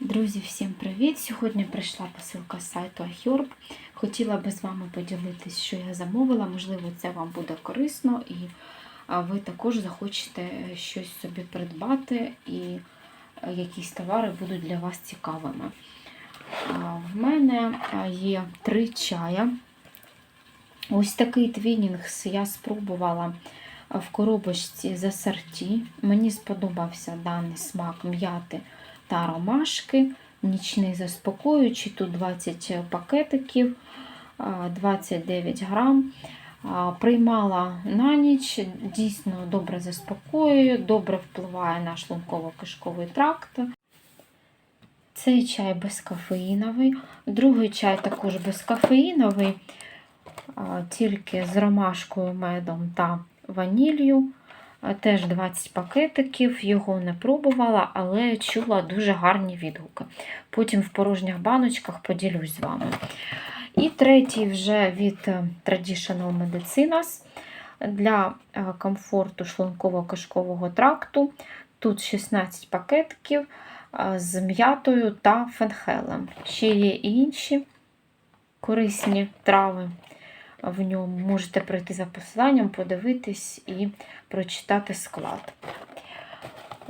Друзі, всім привіт! Сьогодні прийшла посилка з сайту iHerb. Хотіла би з вами поділитись, що я замовила. Можливо, це вам буде корисно, і ви також захочете щось собі придбати, і якісь товари будуть для вас цікавими. В мене є три чая. Ось такий твінінгс я спробувала в коробочці з асорті. Мені сподобався даний смак м'яти та ромашки. Нічний заспокоюючий, тут 20 пакетиків, 29 грам. Приймала на ніч, дійсно добре заспокоює, добре впливає на шлунково-кишковий тракт. Цей чай безкофеїновий, другий чай також безкофеїновий, тільки з ромашкою, медом та ваніллю. Теж 20 пакетиків, його не пробувала, але чула дуже гарні відгуки. Потім в порожніх баночках поділюсь з вами. І третій вже від е, Traditional Medicinas для е, комфорту шлунково-кишкового тракту. Тут 16 пакетиків е, з м'ятою та фенхелем. Ще є і інші корисні трави в ньому. Можете прийти за посиланням, подивитись і прочитати склад.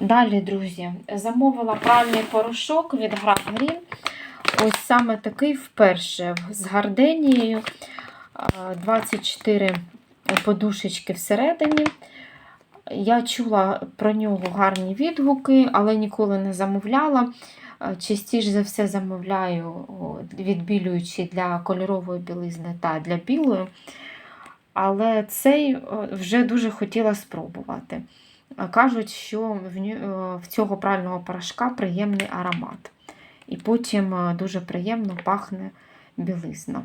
Далі, друзі, замовила пральний порошок від Green. Ось саме такий вперше з гарденією. 24 подушечки всередині. Я чула про нього гарні відгуки, але ніколи не замовляла. Частіше за все замовляю відбілюючи для кольорової білизни та для білої. Але цей вже дуже хотіла спробувати. Кажуть, що в цього прального порошка приємний аромат. І потім дуже приємно пахне білизна.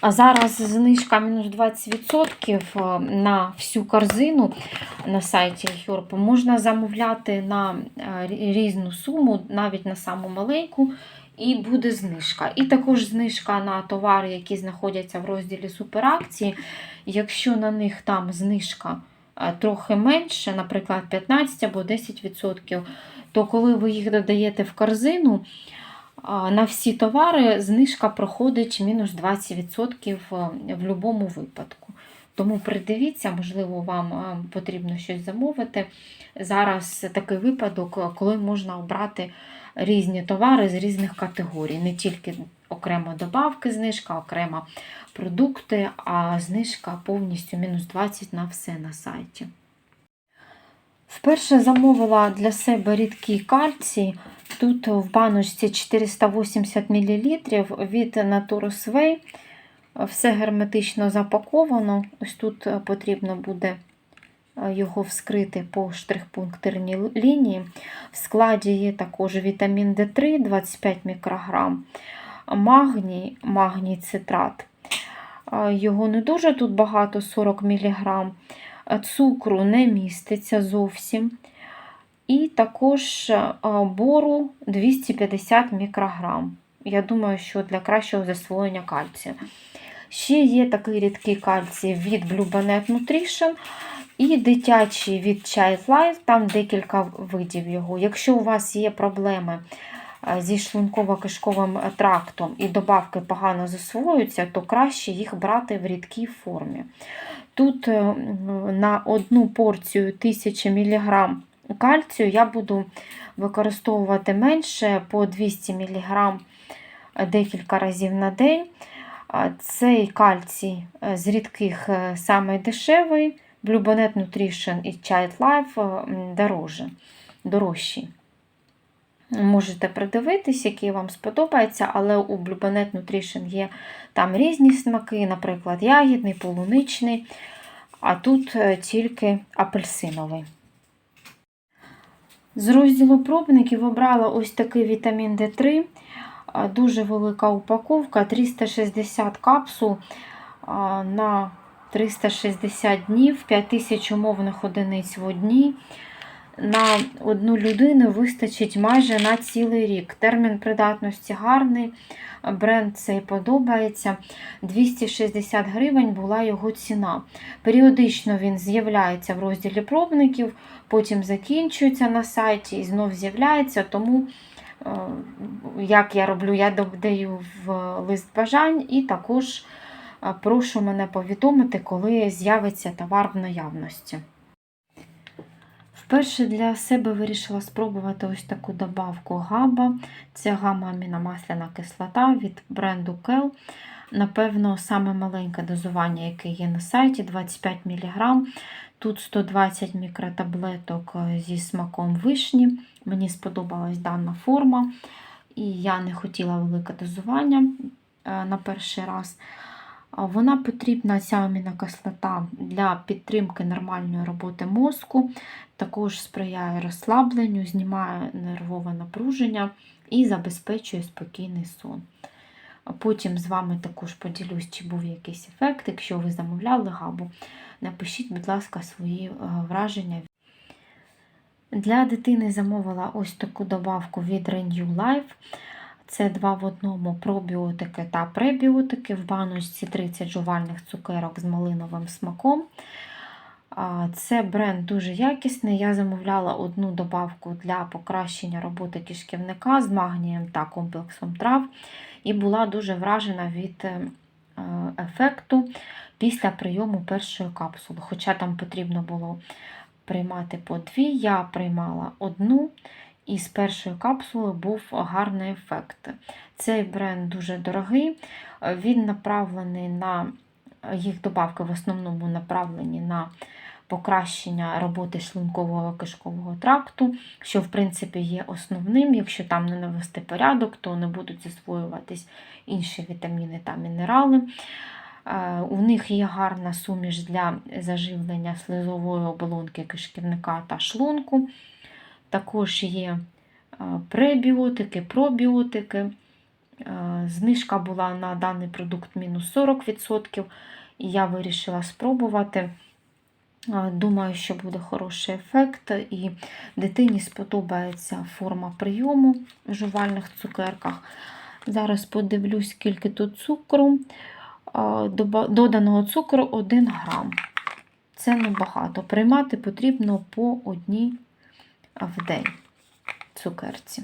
А зараз знижка мінус 20% на всю корзину на сайті Herb. Можна замовляти на різну суму, навіть на саму маленьку, і буде знижка. І також знижка на товари, які знаходяться в розділі суперакції. Якщо на них там знижка трохи менше, наприклад, 15 або 10%, то коли ви їх додаєте в корзину, на всі товари знижка проходить мінус 20% в будь-якому випадку. Тому придивіться, можливо, вам потрібно щось замовити. Зараз такий випадок, коли можна обрати різні товари з різних категорій. Не тільки окремо добавки, знижка, окремо продукти, а знижка повністю мінус 20 на все на сайті. Вперше замовила для себе рідкий кальцій. Тут в баночці 480 мл від Naturus Way. Все герметично запаковано. Ось тут потрібно буде його вскрити по штрих-пунктирній лінії. В складі є також вітамін D3, 25 мікрограм, магній, магній цитрат. Його не дуже тут багато, 40 мг. Цукру не міститься зовсім. І також бору 250 мікрограм. Я думаю, що для кращого засвоєння кальцію. Ще є такий рідкий кальцій від Blue Bonnет Nutrition і дитячий від Child Life, там декілька видів його. Якщо у вас є проблеми зі шлунково-кишковим трактом і добавки погано засвоюються, то краще їх брати в рідкій формі. Тут на одну порцію 1000 мг кальцію я буду використовувати менше по 200 мг декілька разів на день. Цей кальцій з рідких самий дешевий, Blue Bonnet Nutrition і Child Life дорожчі. Можете придивитись, який вам сподобається, але у Blue Nutrition є там різні смаки, наприклад, ягідний, полуничний, а тут тільки апельсиновий. З розділу пробників обрала ось такий вітамін D3. Дуже велика упаковка, 360 капсул на 360 днів, 5000 умовних одиниць в одній. На одну людину вистачить майже на цілий рік. Термін придатності гарний, бренд цей подобається. 260 гривень була його ціна. Періодично він з'являється в розділі пробників, потім закінчується на сайті і знов з'являється. Тому, е, як я роблю, я додаю в лист бажань і також е, прошу мене повідомити, коли з'явиться товар в наявності. Вперше для себе вирішила спробувати ось таку добавку габа. Це гамма-аміномасляна кислота від бренду Kel. Напевно, саме маленьке дозування, яке є на сайті 25 мг. Тут 120 мікротаблеток зі смаком вишні. Мені сподобалась дана форма, і я не хотіла велике дозування е, на перший раз. Вона потрібна, ця амінокислота, для підтримки нормальної роботи мозку, також сприяє розслабленню, знімає нервове напруження і забезпечує спокійний сон. Потім з вами також поділюсь, чи був якийсь ефект. Якщо ви замовляли габу, напишіть, будь ласка, свої е, враження. Для дитини замовила ось таку добавку від Renew Life. Це два в одному пробіотики та пребіотики. В баночці 30 жувальних цукерок з малиновим смаком. Це бренд дуже якісний. Я замовляла одну добавку для покращення роботи кишківника з магнієм та комплексом трав. І була дуже вражена від е, ефекту після прийому першої капсули. Хоча там потрібно було приймати по дві, я приймала одну. І з першої капсули був гарний ефект. Цей бренд дуже дорогий, він направлений на їх добавки в основному направлені на покращення роботи шлункового кишкового тракту, що, в принципі, є основним. Якщо там не навести порядок, то не будуть засвоюватись інші вітаміни та мінерали. Е, У них є гарна суміш для заживлення слизової оболонки кишківника та шлунку. Також є пребіотики, пробіотики. Знижка була на даний продукт мінус 40%. І я вирішила спробувати. Думаю, що буде хороший ефект, і дитині сподобається форма прийому в жувальних цукерках. Зараз подивлюсь, скільки тут цукру. Доданого цукру 1 грам. Це небагато. Приймати потрібно по одній в день цукерці.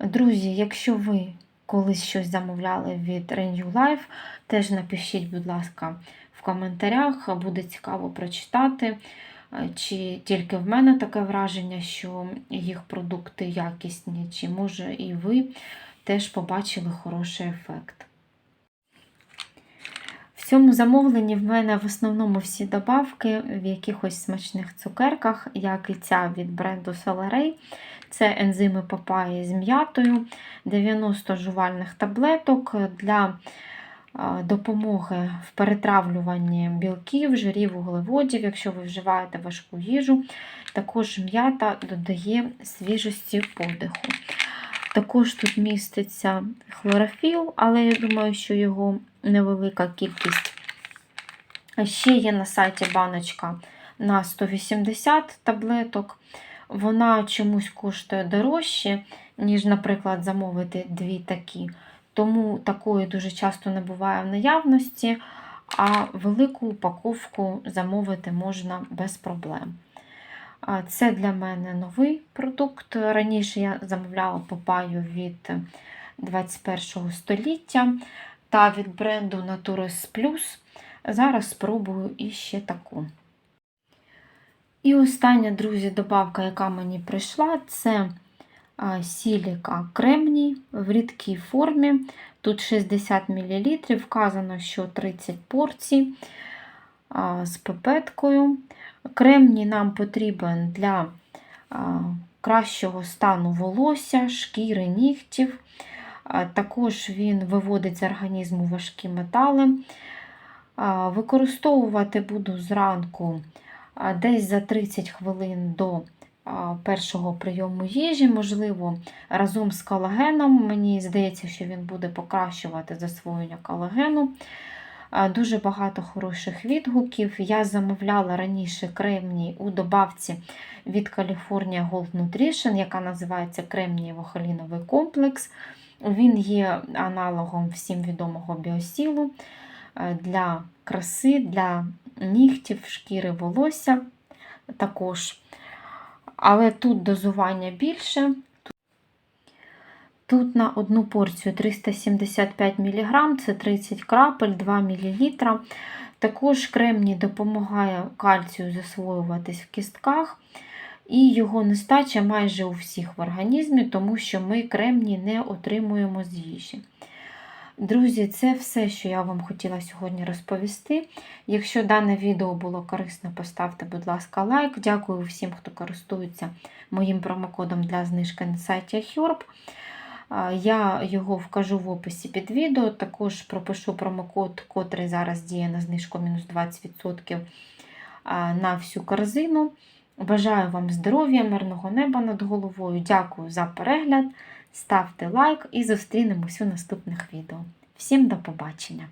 Друзі, якщо ви колись щось замовляли від Renew Life, теж напишіть, будь ласка, в коментарях, буде цікаво прочитати. Чи тільки в мене таке враження, що їх продукти якісні, чи може і ви теж побачили хороший ефект. Цьому замовленні в мене в основному всі добавки в якихось смачних цукерках, як і ця від бренду Solarey. Це ензими папаї з м'ятою, 90 жувальних таблеток для допомоги в перетравлюванні білків, жирів, вуглеводів, якщо ви вживаєте важку їжу. Також м'ята додає свіжості подиху. Також тут міститься хлорофіл, але я думаю, що його невелика кількість. Ще є на сайті баночка на 180 таблеток. Вона чомусь коштує дорожче, ніж, наприклад, замовити дві такі. Тому такої дуже часто не буває в наявності, а велику упаковку замовити можна без проблем. Це для мене новий продукт. Раніше я замовляла папаю від 21 століття та від бренду Naturus Plus. Зараз спробую іще таку. І остання, друзі, добавка, яка мені прийшла, це сіліка кремній в рідкій формі. Тут 60 мл, вказано, що 30 порцій з пипеткою. Кремній нам потрібен для кращого стану волосся, шкіри, нігтів. Також він виводить з організму важкі метали. Використовувати буду зранку десь за 30 хвилин до першого прийому їжі, можливо, разом з колагеном. Мені здається, що він буде покращувати засвоєння колагену. Дуже багато хороших відгуків. Я замовляла раніше кремній у добавці від California Gold Nutrition, яка називається кремнієво-холіновий комплекс. Він є аналогом всім відомого біосілу е, для краси, для нігтів, шкіри, волосся також. Але тут дозування більше. Тут на одну порцію 375 мг, це 30 крапель, 2 мл. Також кремній допомагає кальцію засвоюватись в кістках, і його нестача майже у всіх в організмі, тому що ми кремній не отримуємо з їжі. Друзі, це все, що я вам хотіла сьогодні розповісти. Якщо дане відео було корисно, поставте, будь ласка, лайк. Дякую всім, хто користується моїм промокодом для знижки на сайті Herb. Я його вкажу в описі під відео. Також пропишу промокод, котрий зараз діє на знижку мінус 20% на всю корзину. Бажаю вам здоров'я, мирного неба над головою. Дякую за перегляд. Ставте лайк і зустрінемось у наступних відео. Всім до побачення!